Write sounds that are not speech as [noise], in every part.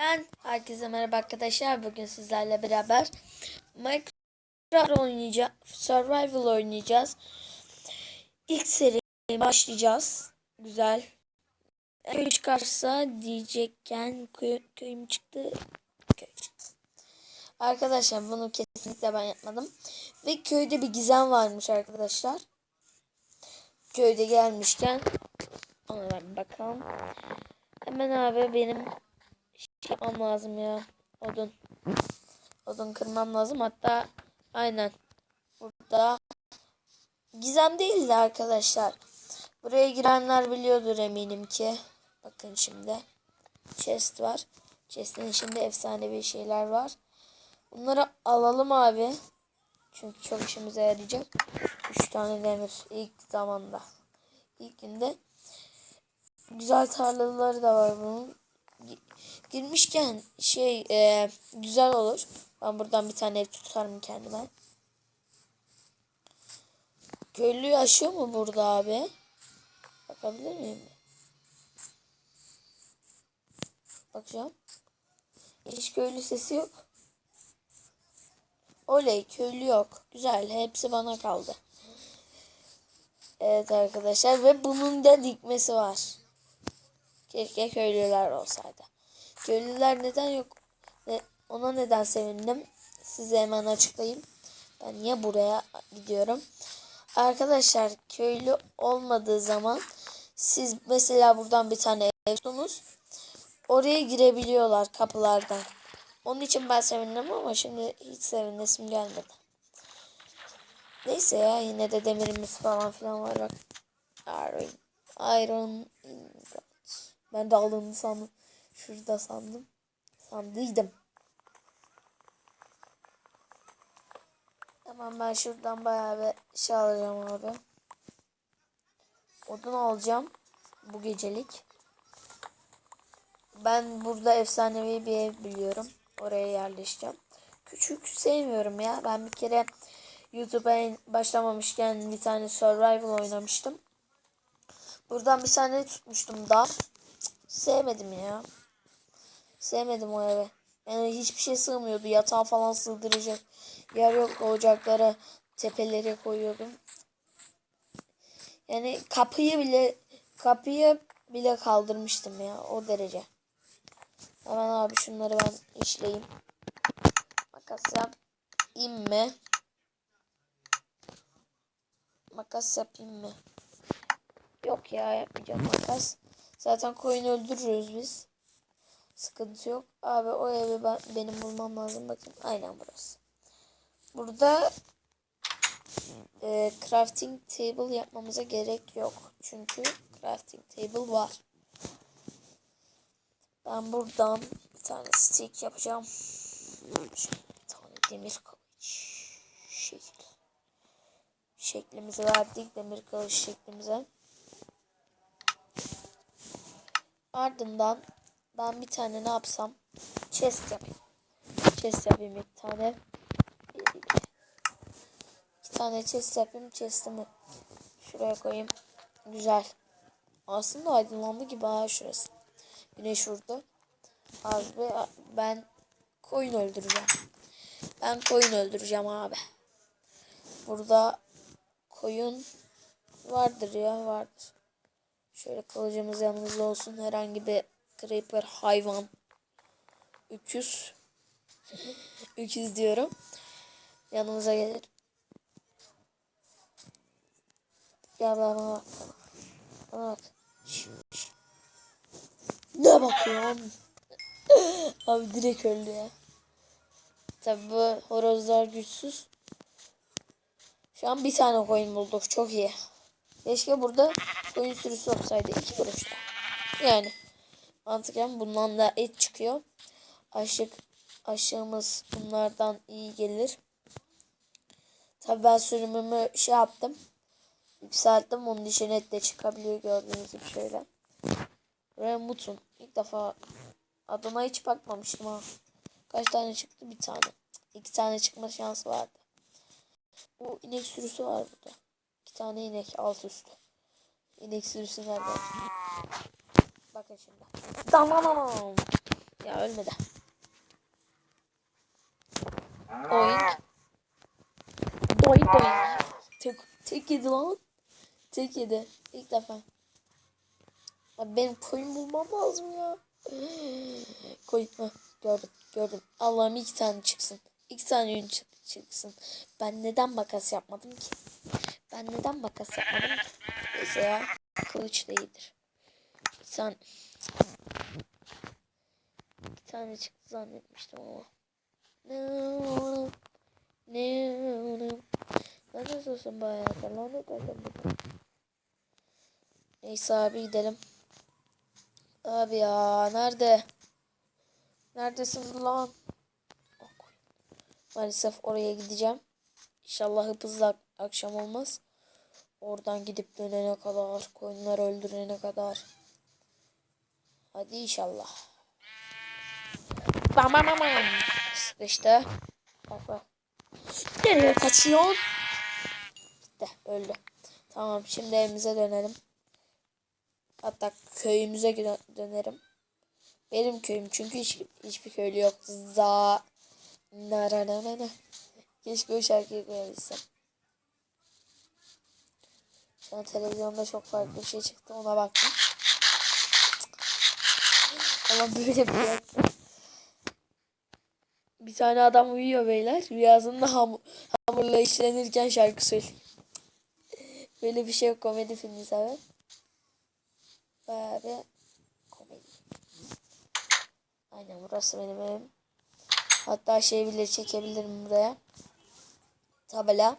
Ben herkese merhaba arkadaşlar. Bugün sizlerle beraber Minecraft oynayacağız. Survival oynayacağız. İlk seri başlayacağız. Güzel. Köy çıkarsa diyecekken köy, köyüm çıktı. Köy çıktı. Arkadaşlar bunu kesinlikle ben yapmadım. Ve köyde bir gizem varmış arkadaşlar. Köyde gelmişken ona ben bakalım. Hemen abi benim şey yapmam lazım ya. Odun. Odun kırmam lazım. Hatta aynen. Burada gizem değildi arkadaşlar. Buraya girenler biliyordur eminim ki. Bakın şimdi. Chest var. Chest'in içinde efsanevi şeyler var. Bunları alalım abi. Çünkü çok işimize yarayacak. 3 tane demir ilk zamanda. İlk günde. Güzel tarlaları da var bunun girmişken şey e, güzel olur. Ben buradan bir tane ev tutarım kendime. Köylü yaşıyor mu burada abi? Bakabilir miyim? Bakacağım. Hiç köylü sesi yok. Oley köylü yok. Güzel. Hepsi bana kaldı. Evet arkadaşlar ve bunun da dikmesi var. Keşke köylüler olsaydı. Köylüler neden yok? Ve ona neden sevindim? Size hemen açıklayayım. Ben niye buraya gidiyorum? Arkadaşlar köylü olmadığı zaman siz mesela buradan bir tane ev tuttunuz. Oraya girebiliyorlar kapılardan. Onun için ben sevindim ama şimdi hiç sevinesim gelmedi. Neyse ya yine de demirimiz falan filan var bak. Iron, iron ben de alındı sandım. Şurada sandım. Sandıydım. Tamam ben şuradan bayağı bir şey alacağım abi. Odun alacağım. Bu gecelik. Ben burada efsanevi bir ev biliyorum. Oraya yerleşeceğim. Küçük sevmiyorum ya. Ben bir kere YouTube'a başlamamışken bir tane survival oynamıştım. Buradan bir tane tutmuştum da. Sevmedim ya. Sevmedim o evi. Yani hiçbir şey sığmıyordu. Yatağı falan sığdıracak. Yer yok ocaklara, tepelere koyuyordum. Yani kapıyı bile kapıyı bile kaldırmıştım ya o derece. Hemen abi şunları ben işleyeyim. Makas yap. İmme. Makas yapayım mı? Yok ya yapmayacağım makas. Zaten koyun öldürürüz biz. Sıkıntı yok. Abi o evi ben, benim bulmam lazım. Bakın aynen burası. Burada e, crafting table yapmamıza gerek yok. Çünkü crafting table var. Ben buradan bir tane stick yapacağım. Bir tane demir kılıç. Şekil. Şeklimizi verdik demir kılıç şeklimize. Ardından ben bir tane ne yapsam? Chest yapayım. Chest yapayım bir tane. Bir, iki. tane chest yapayım. Chest'imi şuraya koyayım. Güzel. Aslında aydınlandı gibi ha şurası. Güneş vurdu. Abi ben koyun öldüreceğim. Ben koyun öldüreceğim abi. Burada koyun vardır ya vardır. Şöyle kılıcımız yanımızda olsun. Herhangi bir creeper hayvan. Öküz. [laughs] Öküz diyorum. Yanımıza gelir. Gel bana bak. Bana bak. Ne bakıyorsun? [laughs] Abi direkt öldü ya. Tabi bu horozlar güçsüz. Şu an bir tane koyun bulduk. Çok iyi. Keşke burada koyun sürüsü olsaydı. iki kuruşta. Yani mantıken bundan da et çıkıyor. Aşık aşığımız bunlardan iyi gelir. Tabi ben sürümümü şey yaptım. Yükselttim. Onun için et de çıkabiliyor gördüğünüz gibi şöyle. Remutun. İlk defa adına hiç bakmamıştım ha. Kaç tane çıktı? Bir tane. İki tane çıkma şansı vardı. Bu inek sürüsü var burada. İki tane inek alt üstü. İnek sürüsü nerede? Bakın şimdi. Tamam. Ya ölmedi. Oink. Doink doink. Tek, tek yedi lan. Tek yedi. İlk defa. Abi benim koyun bulmam lazım ya. Koyun. Heh, gördüm. Gördüm. Allah'ım iki tane çıksın. İki tane çık- çıksın. Ben neden makas yapmadım ki? Ben neden makas yapmadım? Neyse ya. Kılıç da iyidir. Tane... Bir tane çıktı zannetmiştim ama. No, no. Nasılsın bayağı da lanet olsun. Neyse abi gidelim. Abi ya nerede? Neredesiniz lan? Maalesef oraya gideceğim. İnşallah ak- akşam olmaz. Oradan gidip dönene kadar, koyunları öldürene kadar. Hadi inşallah. Bam bam bam. Sıkıştı. Bak bak. Nereye kaçıyorsun? Gitti öldü. Tamam şimdi evimize dönelim. Hatta köyümüze dönerim. Benim köyüm çünkü hiç, hiçbir köylü yok. Za na na na na. Keşke o şarkıyı koyabilsem. An televizyonda çok farklı bir şey çıktı ona baktım. Ama böyle bir yok. Bir tane adam uyuyor beyler. Rüyasında ham hamurla işlenirken şarkı söylüyor. Böyle bir şey komedi filmi sever. Bayağı bir komedi. Aynen burası benim evim. Hatta şey bile çekebilirim buraya. Tabela.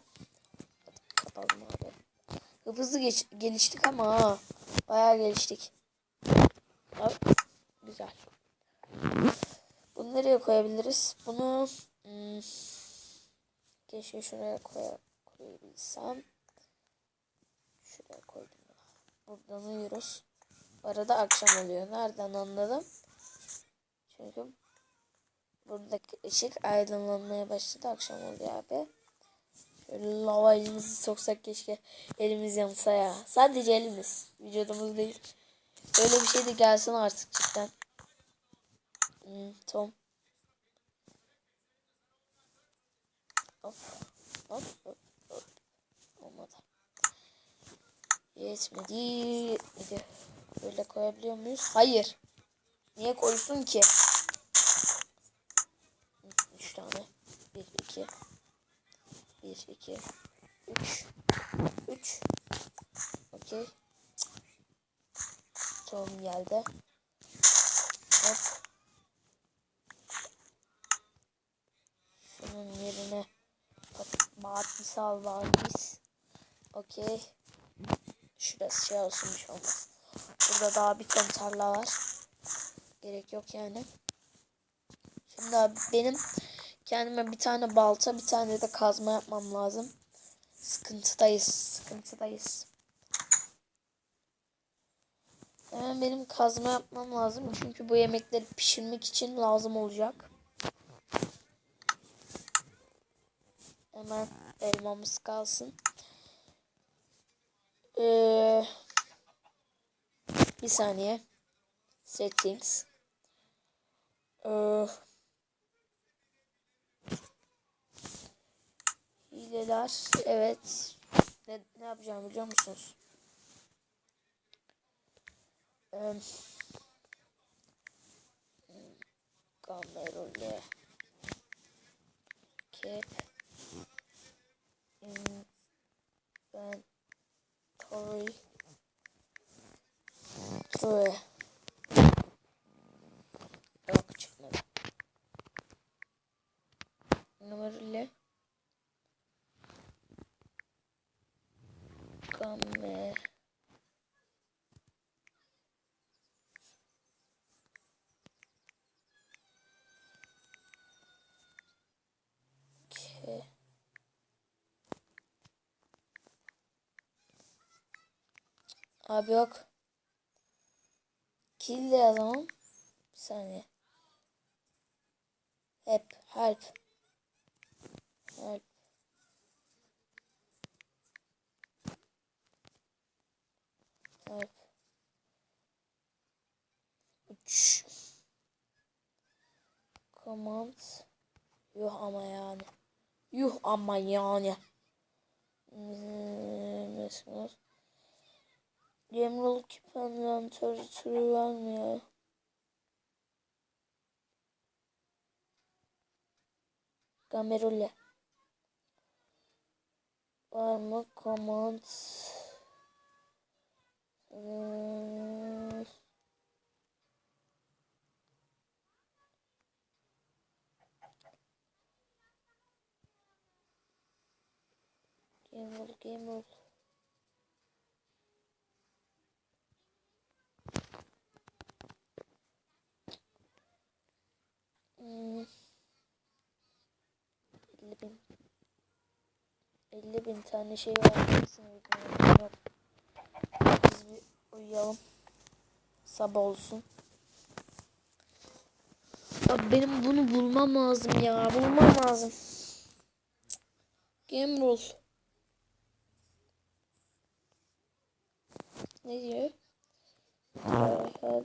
Kapalım abi. Hızlı geç, geliştik ama ha. Bayağı geliştik. Abi, güzel. Bunu nereye koyabiliriz? Bunu hmm, keşke şuraya koy, koyabilsem. Şuraya koydum. Buradan uyuyoruz. Bu arada akşam oluyor. Nereden anladım? Çünkü buradaki ışık aydınlanmaya başladı. Akşam oluyor abi. Lava elimizi soksak keşke elimiz yansa ya. Sadece elimiz. Vücudumuz değil. Öyle bir şey de gelsin artık cidden. Hmm, Tom. Hop. Hop. Hop. Hop. Olmadı. Yetmedi. Yetmedi. Böyle koyabiliyor muyuz? Hayır. Niye koysun ki? Üç tane. Bir, iki. Bir, iki. Üç. Üç. Okey. Tom geldi. Hop. Şunun yerine Batisal Valdis. Okey. Şurası şey olsun bir şey olmaz. Burada daha bir ton tarla var. Gerek yok yani. Şimdi abi benim kendime bir tane balta bir tane de kazma yapmam lazım. Sıkıntıdayız. Sıkıntıdayız. Hemen benim kazma yapmam lazım. Çünkü bu yemekleri pişirmek için lazım olacak. Hemen elmamız kalsın. Ee, bir saniye. Settings. Ee, hileler. Evet. Ne, ne yapacağım biliyor musunuz? Ee, Kamerole. Cap. Abi yok. Kill de yazamam. Bir saniye. Hep. Help. Help. Help. Üç. Command. Yuh ama yani. Yuh ama yani. Hmm, Mesela. Keep Inventory türü vermiyor. Gamerule. Var mı? Command. Gamer, gamer. Hmm. 50 bin. 50 bin tane şey var. Biz bir uyuyalım. Sabah olsun. Abi benim bunu bulmam lazım ya. Bulmam lazım. Game rule. Ne diyor? Ee, Summon.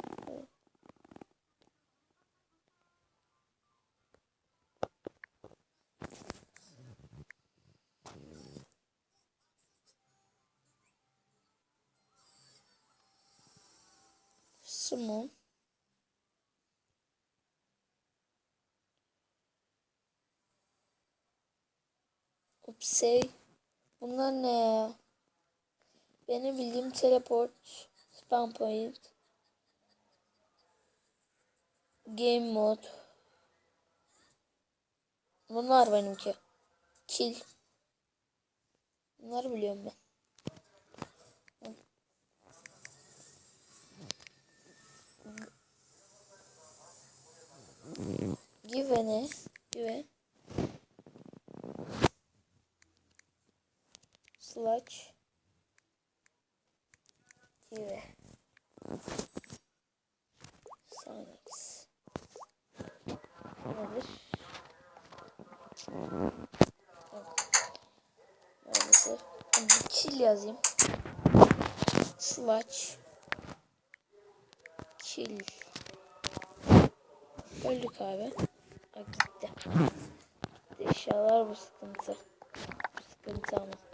Upsey. Bunlar ne ya? Benim bildiğim teleport, spam point, game mode. Bunlar benimki. Kill. Bunları biliyorum ben. Give ne? Sludge. Give. Sonics. Nedir? Bir Kill yazayım. Sludge. Kill. Öldük abi. Ha, gitti. Eşyalar bu sıkıntı. Bu sıkıntı ama.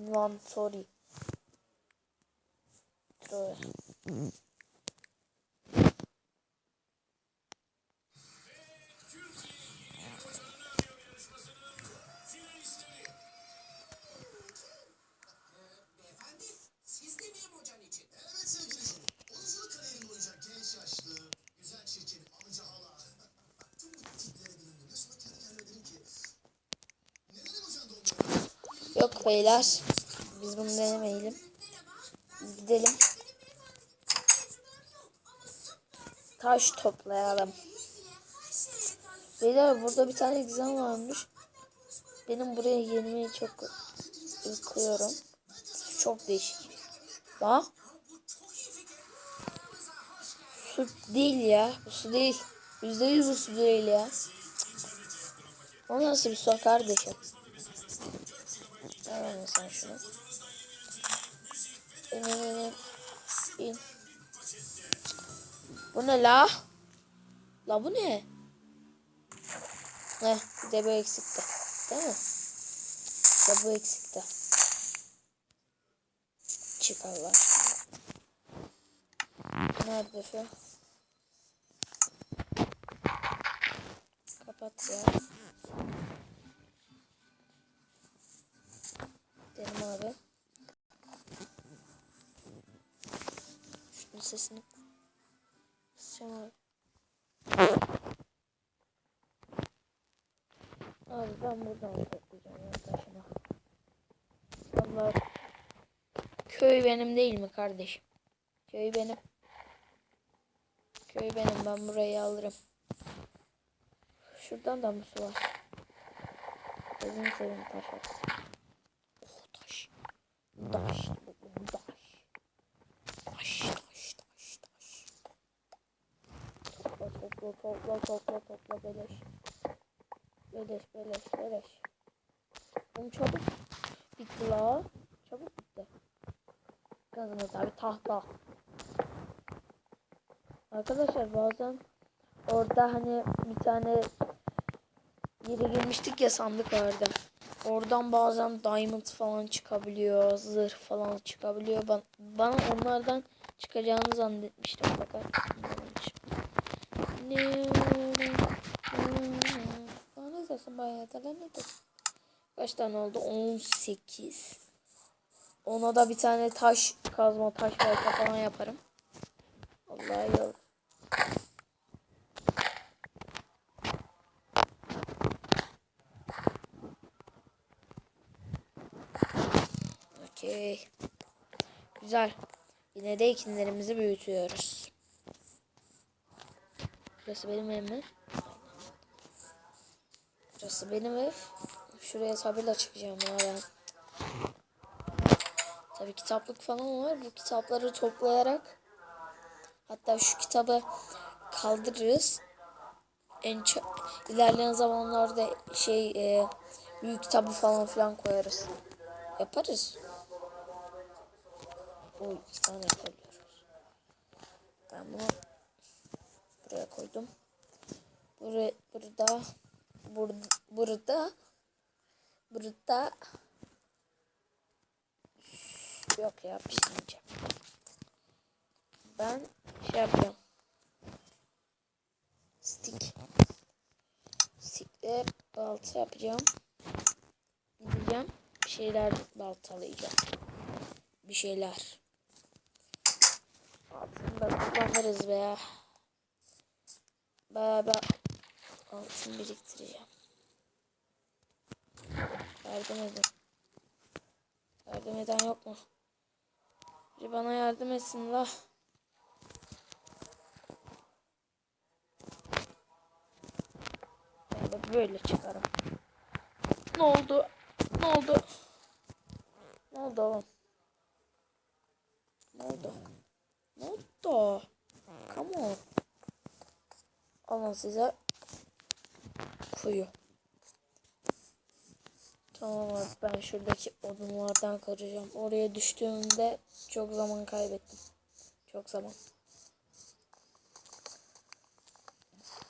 hocan da olmuyor? Yok beyler. Biz bunu denemeyelim. Gidelim. Taş toplayalım. Beyler burada bir tane egzam varmış. Benim buraya girmeyi çok ürküyorum. Çok değişik. Bak. Su değil ya. Bu su değil. Yüzde yüz bu su değil ya. O nasıl bir su kardeşim? Ver sen şunu. Bu ne la? La bu ne? Heh, bir de bu eksikti. Değil mi? Bir de bu eksikti. Çık Allah aşkına. Nerede şu? Kapat ya. Sesini kısacağım abi. Ben buradan toplayacağım ya. Allah. Köy benim değil mi kardeşim? Köy benim. Köy benim ben burayı alırım. Şuradan da mı su var? Gözünü seveyim taş. Oh. Taş. Taş. Taş taş taş taş. Topla topla topla topla beleş. Beleş beleş beleş. Oğlum çabuk bitti la. Çabuk bitti. Gazımız abi tahta. Arkadaşlar bazen orada hani bir tane yere girmiştik ya sandık vardı. Oradan bazen diamond falan çıkabiliyor, zırh falan çıkabiliyor. Ben, bana onlardan çıkacağını zannetmiştim fakat bulamamışım. Ne? Bana sesin bayağı da ne de. Kaç tane oldu? 18. Ona da bir tane taş kazma taş balta falan yaparım. Vallahi iyi olur. Okey. Güzel. Yine de ekinlerimizi büyütüyoruz. Burası benim evim? Burası benim ev. Şuraya tabela çıkacağım ya ben. Tabii kitaplık falan var. Bu kitapları toplayarak hatta şu kitabı kaldırırız. En ilerleyen zamanlarda şey e, büyük kitabı falan filan koyarız. Yaparız. O tane yapabiliyoruz. Ben bunu buraya koydum. Buraya, burada burada burada burada yok ya bir şey diyeceğim. Ben şey yapacağım. Stick. Stickle balta yapacağım. Gideceğim. Bir şeyler baltalayacağım. Bir şeyler. Altını da kullanırız be bir altın biriktireceğim. Yardım edin. Yardım eden yok mu? Biri bana yardım etsin la. Ben de böyle çıkarım. Ne oldu? Ne oldu? Ne oldu oğlum? Ne oldu? Ne oldu? Come on. Alın size kuyu. Tamam abi ben şuradaki odunlardan karacağım. Oraya düştüğümde çok zaman kaybettim. Çok zaman.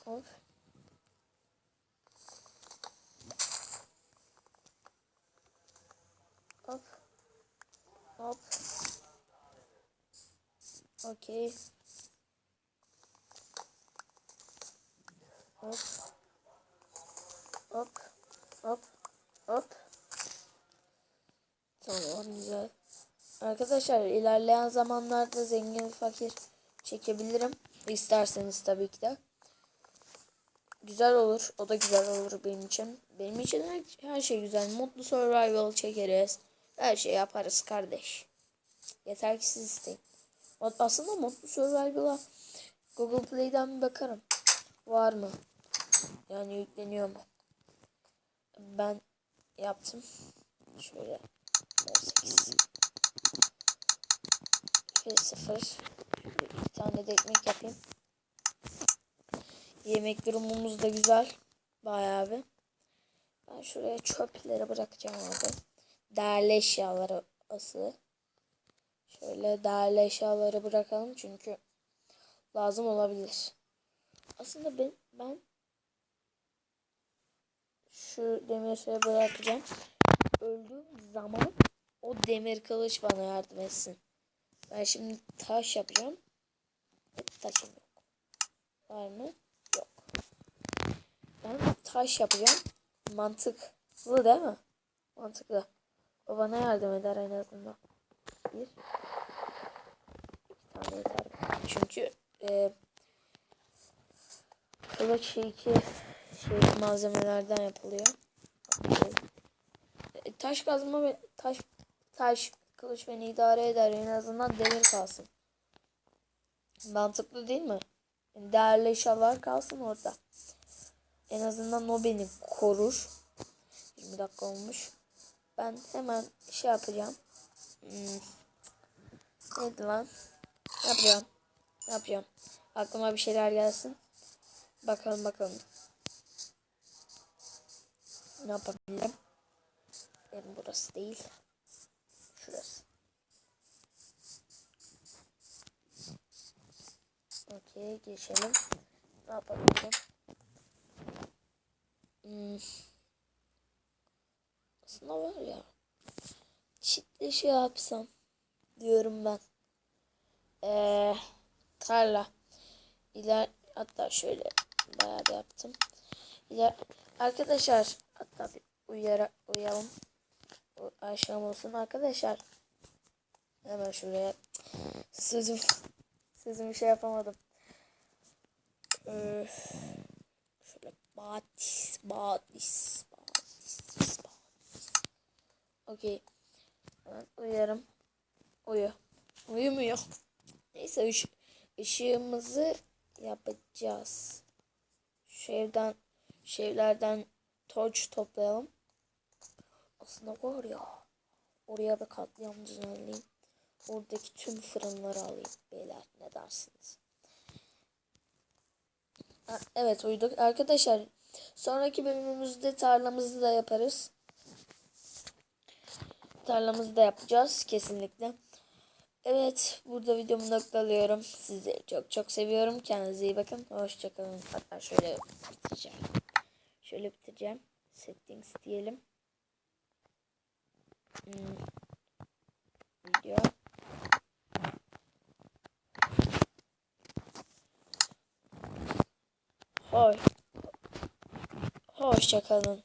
Hop. Hop. Hop. Okey. Hop. Hop. Hop. Hop. Tamam güzel. Arkadaşlar ilerleyen zamanlarda zengin fakir çekebilirim. İsterseniz tabii ki de. Güzel olur. O da güzel olur benim için. Benim için her, her şey güzel. Mutlu survival çekeriz. Her şey yaparız kardeş. Yeter ki siz isteyin. Aslında Mutlu Survival'a Google Play'den bir bakarım. Var mı? Yani yükleniyor mu? Ben yaptım. Şöyle 18. Şöyle 0. Şöyle iki tane de ekmek yapayım. Yemek durumumuz da güzel. Bayağı bir. Ben şuraya çöpleri bırakacağım abi. Değerli eşyaları asılı. Şöyle değerli eşyaları bırakalım çünkü lazım olabilir. Aslında ben ben şu demir şeye bırakacağım. Öldüğüm zaman o demir kılıç bana yardım etsin. Ben şimdi taş yapacağım. Taşım yok. Var mı? Yok. Ben taş yapacağım. Mantıklı değil mi? Mantıklı. O bana yardım eder en azından. Bir. İki tane yeter. Çünkü e, kılıç iki şey malzemelerden yapılıyor. taş kazma ve taş taş kılıç beni idare eder. En azından demir kalsın. Mantıklı değil mi? Değerli eşyalar kalsın orada. En azından o beni korur. 20 dakika olmuş. Ben hemen şey yapacağım. Hmm. Neydi lan? Yapacağım? Yapacağım? Aklıma bir şeyler gelsin. Bakalım bakalım. Ne yapabilirim? Benim burası değil. Şurası. Okey geçelim. Ne yapabilirim? Hmm. Aslında var ya. Çitli şey yapsam diyorum ben. Eee tarla. İler hatta şöyle bayağı da yaptım. İler arkadaşlar hatta bir uyara, uyalım. Akşam olsun arkadaşlar. Hemen şuraya sözüm sözümü şey yapamadım. Ee, şöyle batis batis batis batis. Okey. Hemen uyarım. Uyu. Uyumuyor. Neyse ış ışığımızı yapacağız. Şu evden torç toplayalım. Aslında var ya oraya bir katliam düzenleyeyim. Oradaki tüm fırınları alayım beyler ne dersiniz? Evet uyuduk. Arkadaşlar sonraki bölümümüzde tarlamızı da yaparız. Tarlamızı da yapacağız kesinlikle. Evet burada videomu noktalıyorum. Sizleri çok çok seviyorum. Kendinize iyi bakın. Hoşçakalın. Hatta şöyle bitireceğim. Şöyle bitireceğim. Settings diyelim. Hmm. Video. Hoş. Hoşçakalın.